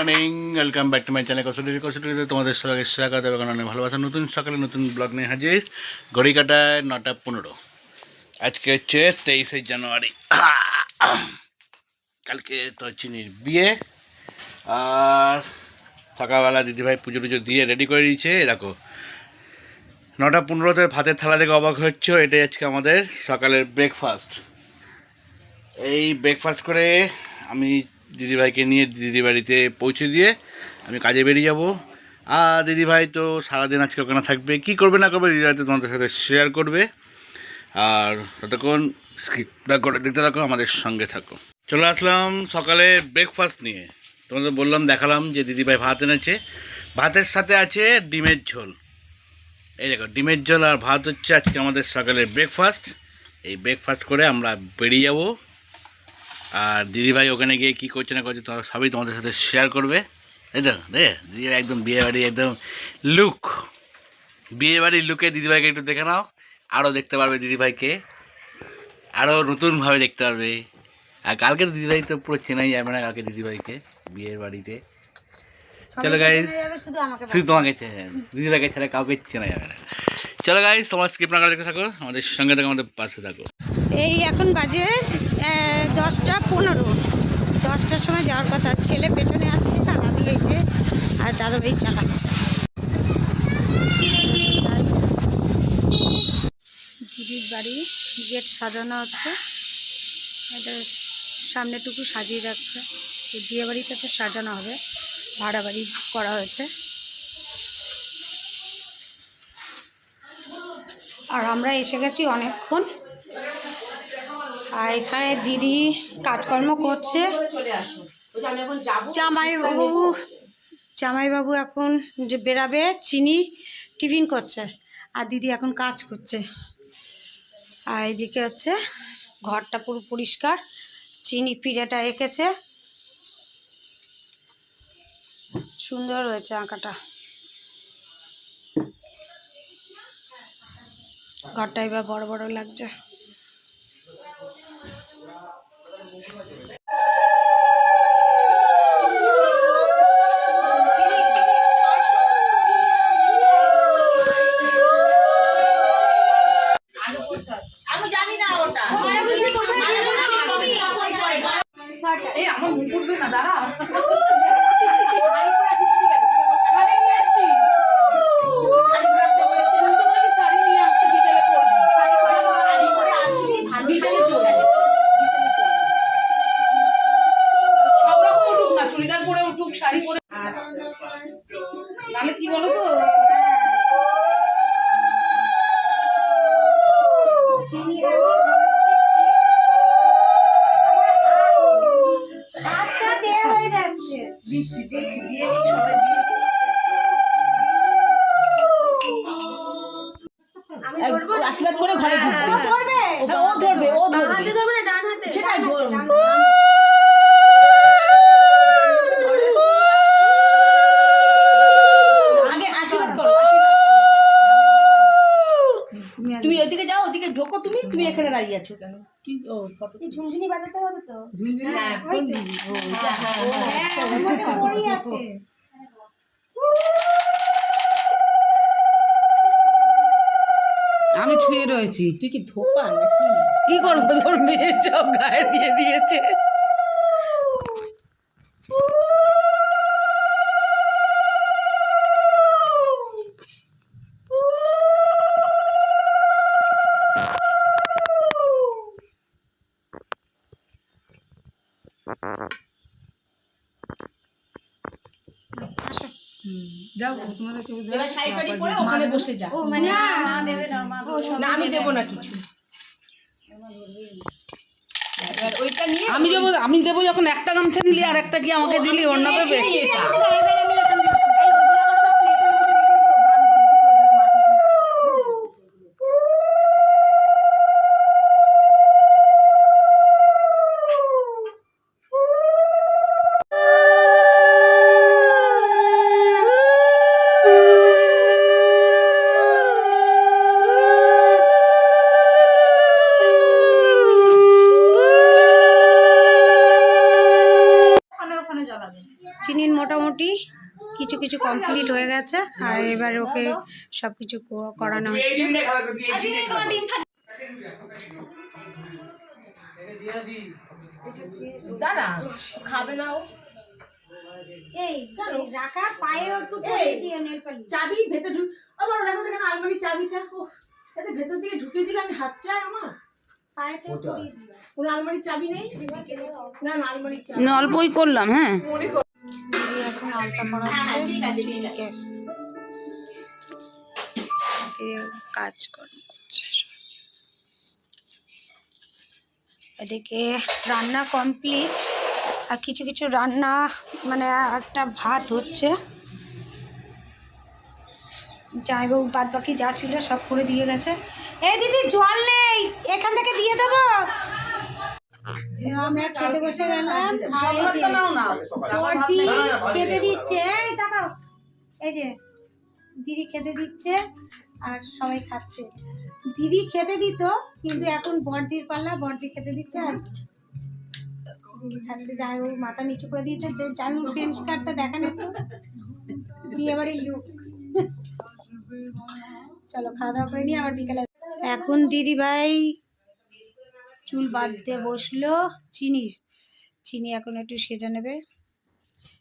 Morning welcome back to my channel Kasuti কসুটিতে তোমাদের সবাইকে স্বাগত, এবং অনেক ভালোবাসা। নতুন সকালে নতুন ব্লগ নিয়ে হাজির ঘড়ি কাটায় নটা পনেরো। আজকে হচ্ছে তেইশে জানুয়ারি। কালকে তো চিনির বিয়ে, আর সকালবেলা দিদিভাই পুজো টুজো দিয়ে রেডি করে দিয়েছে। দেখো, নটা পনেরোতে ভাতের থালা থেকে অবাক হচ্ছে, এটাই আজকে আমাদের সকালের ব্রেকফাস্ট এই ব্রেকফাস্ট করে আমি দিদিভাইকে নিয়ে দিদি বাড়িতে পৌঁছে দিয়ে আমি কাজে বেরিয়ে যাব। আর দিদিভাই তো সারাদিন আজকে ওখানে থাকবে। কি করবে না করবে দিদিভাই তো তোমাদের সাথে শেয়ার করবে। আর ততক্ষণ স্কিপ না করে দেখতে থাকো, আমাদের সঙ্গে থাকো। চলে আসলাম সকালে ব্রেকফাস্ট নিয়ে। তোমাদের বললাম, দেখালাম যে দিদিভাই ভাত এনেছে। ভাতের সাথে আছে ডিমের ঝোল। এই দেখো, ডিমের ঝোল আর ভাত হচ্ছে আজকে আমাদের সকালের ব্রেকফাস্ট এই ব্রেকফাস্ট করে আমরা বেরিয়ে যাব। আর দিদিভাই ওখানে গিয়ে কী করছে না করছে তোমার সবই তোমাদের সাথে শেয়ার করবে। এই তো দে দিদিভাই একদম বিয়ে বাড়ি একদম লুক বিয়ে বাড়ির লুকে দিদিভাইকে একটু দেখে নাও। আরও দেখতে পারবে দিদিভাইকে। আরও নতুনভাবে দেখতে পারবে। আর কালকে তো দিদিভাই তো পুরো চেনাই যাবে না কালকে দিদিভাইকে বিয়ের বাড়িতে। চলো গাইজ শুধু তোমাকে দিদিভাইকে ছাড়া কাউকে চেনা যাবে না। চলো গাইজ তোমার স্কিপ না করে দেখতে থাকো আমাদের সঙ্গে থাকো আমাদের পাশে থাকো। এই এখন বাজে দশটা পনেরো। দশটার সময় যাওয়ার কথা, ছেলে পেছনে আসছে, আর আমি এই যে, আর দাদাভাই চালাচ্ছে। দিদির বাড়ি, গেট সাজানো হচ্ছে এটা সামনেটুকু সাজিয়ে রাখছে। বিয়ে বাড়িতে হচ্ছে সাজানো হবে। ভাড়া বাড়ি করা হয়েছে। আর আমরা এসে গেছি অনেকক্ষণ। এখানে দিদি কাজকর্ম করছে। জামাই জামাইবাবু জামাইবাবু এখন যে বেরাবে, চিনি টিফিন করছে, আর দিদি এখন কাজ করছে। আর এদিকে হচ্ছে ঘরটা পুরো পরিষ্কার, চিনি পিড়েটা এঁকেছে। সুন্দর হয়েছে আঁকাটা। ঘরটা এবার বড় বড় লাগছে। এখানে দাঁড়িয়ে আছো কেন? কি? ও ফটো ঝুনঝুনি বাজাতে হবে তো। হ্যাঁ কোন দিদি? ও, যা, হ্যাঁ, হ্যাঁ। ওই আছে। আমি ছুঁয়ে রয়েছি। তুই কি ধোপা নাকি? কি করব? তোর মেয়ে সব গায়ে দিয়ে দিয়েছে। যাও তোমাদেরকে এবার শাড়ি ফাড়ি পরে ওখানে বসে যা। মানে না আমি দেবো না কিছু এবার ওইটা নিয়ে আমি যাব আমি দেবো যখন একটা গামছা নিলি আর একটা কি আমাকে দিলি অন্য দেবে রেখে নি এটা। চিনি মোটামুটি কিছু কিছু কমপ্লিট হয়ে গেছে, আর এবার ওকে সব কিছু করানো হচ্ছে। দাঁড়া, খাবে না চাবি ভেতর ঢুক আমার দেখো দেখো আলমারির চাবিটা। ভেতর দিকে ঢুকিয়ে দিলে আমি হাত চাই আমার। কোনো আলমারির চাবি নেই? না না আলমারির চাবি। না অল্পই করলাম হ্যাঁ। এখন আলতা পড়াচ্ছে কাজ করছে এদিকে রান্না কমপ্লিট আর কিছু কিছু রান্না মানে একটা ভাত হচ্ছে। জামাইবাবু বাদ বাকি যা ছিল সব করে দিয়ে গেছে। এই দিদি জল নেই। এখান থেকে দিয়ে দেবো? আমরা খেতে বসে গেলাম আর এই যে বড়দি খেতে দিচ্ছে। এই তাকাও। এই যে দিদি খেতে দিচ্ছে আর সবাই খাচ্ছে। দিদি খেতে দিত কিন্তু এখন বড়দির পাল্লা বড়দি খেতে দিচ্ছে আর দিদি খাচ্ছে। জামাইবাবু মাথা নিচু করে দিয়েছে। যে জামাইবাবুর ফ্রেন্ডস কার্ডটা দেখান একটু। বিয়ে বাড়ির লুক চলো খাওয়া দাওয়া করে নিই আবার বিকেলে এখন দিদি ভাই চুল বাঁধতে বসল। চিনি চিনি এখন একটু সেজে নেবে।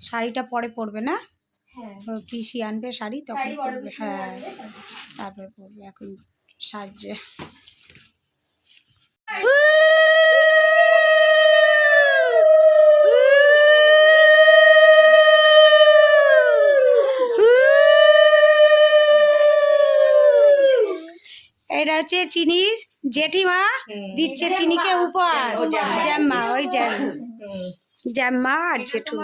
শাড়িটা পরে পরবে না? কৃষি পিসি আনবে শাড়ি তখন পরবে। হ্যাঁ তারপরে। পরবে এখন সাজছে। এটা হচ্ছে চিনির জেঠিমা দিচ্ছে চিনিকে উপর জ্যাম্মা ওই জ্যাম জ্যাম্মা আর জেঠু।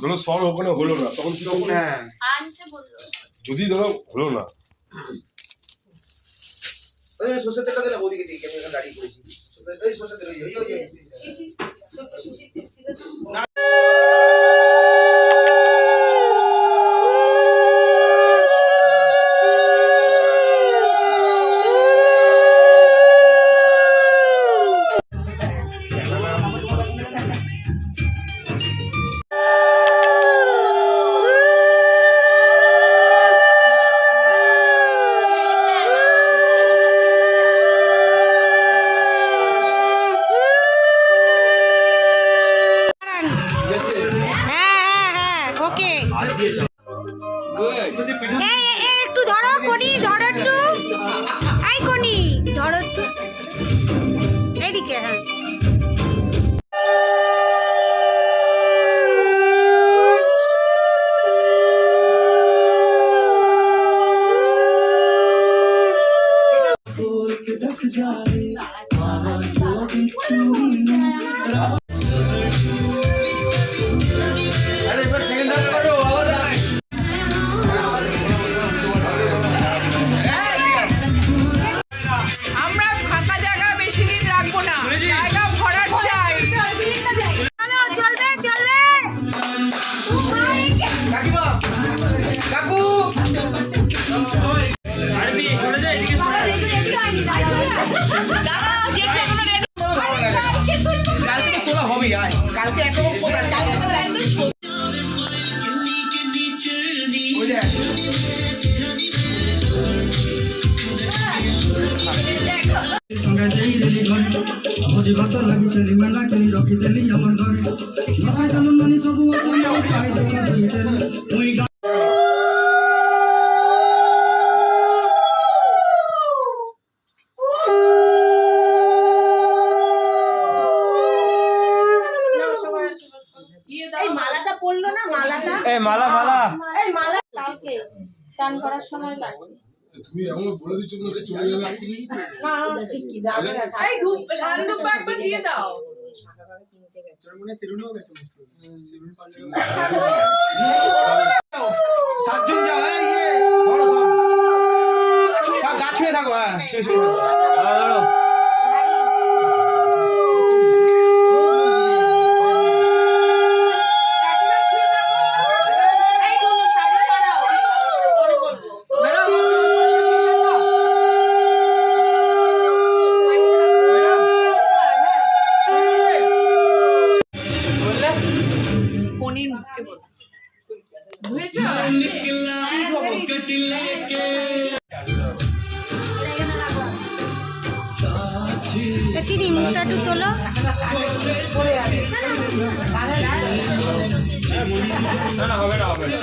ধরো ওখানে হলো না তখন কি যদি ধরো হলো না। ওই সরষের না বৌদিকে দিয়ে আমি এখানে দাঁড়িয়ে করেছি ওই সরষের ওই ওই ওই আরে করার সময় লাগবে। তুমি এমন বলে দিচ্ছ মনে হচ্ছে চলে যাবে এই ধূপ ধান ধূপ একবার দিয়ে দাও। সাতজন মনির মুখে বলো। না হবে না হবে না।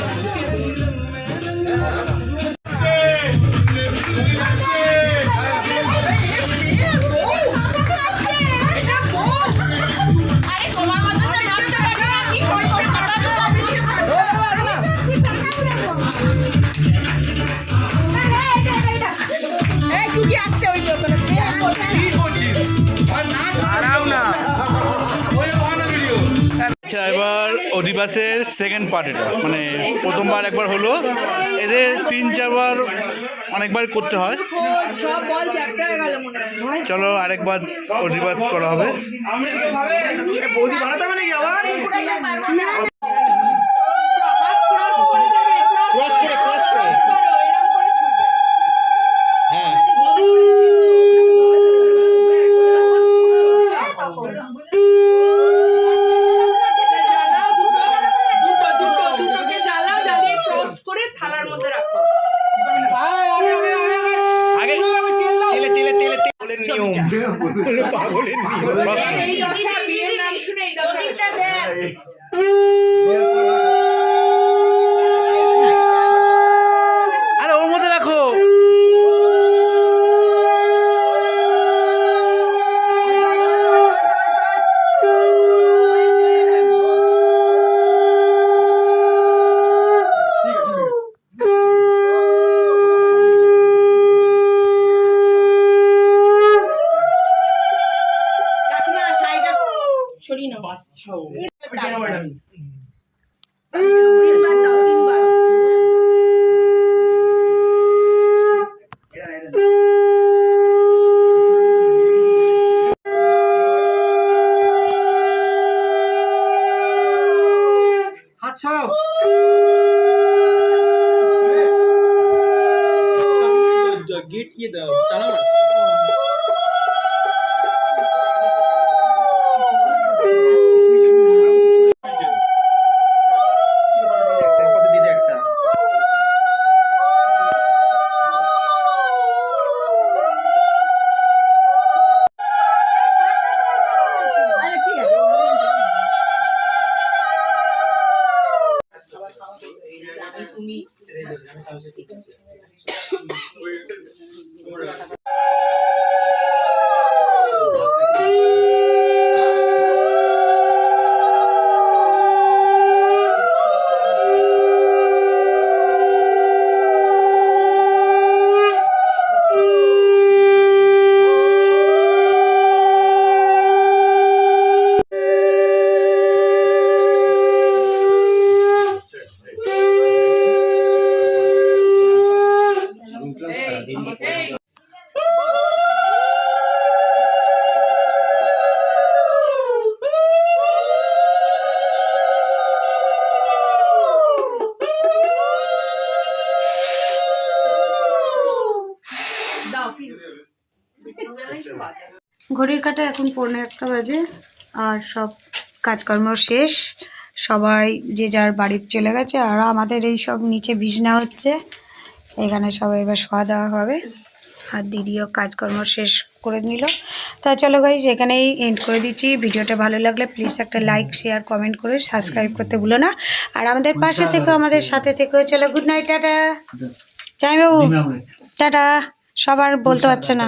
অধিবাসের সেকেন্ড পার্ট এটা। মানে প্রথমবার একবার হলো। এদের তিন, চারবার অনেকবার করতে হয়। চলো আরেকবার অধিবাস করা হবে বৌদি বানাতে হবে নাকি আবার ক্রস করে ক্রস করে হ্যাঁ দুটো দুটো দুটোকে জ্বালাও জ্বালিয়ে ক্রস করে থালার মধ্যে রাখো আগে তেলে তেলে তেলে তেলের নিয়ম পাগলের নাও তিনবার দাও তিনবার হাত ছাড়াও গেট ইয়ে দাও চালাও ঘড়ির কাটা এখন পৌনে একটা বাজে আর সব কাজকর্ম শেষ। সবাই যে যার বাড়ি চলে গেছে আর আমাদের এই সব নিচে বিছনা হচ্ছে। এখানে সবাই এবার শোয়া দেওয়া হবে। আর দিদিও কাজকর্ম শেষ করে নিল। তা চলো গাইজ এখানেই এন্ড করে দিচ্ছি। ভিডিওটা ভালো লাগলে প্লিজ একটা লাইক শেয়ার কমেন্ট করে সাবস্ক্রাইব করতে ভুলো না। আর আমাদের পাশে থেকেও আমাদের সাথে থেকেও চলো গুড নাইট টাটা। চাই বাবু টাটা। সবার বলতে পারছে না।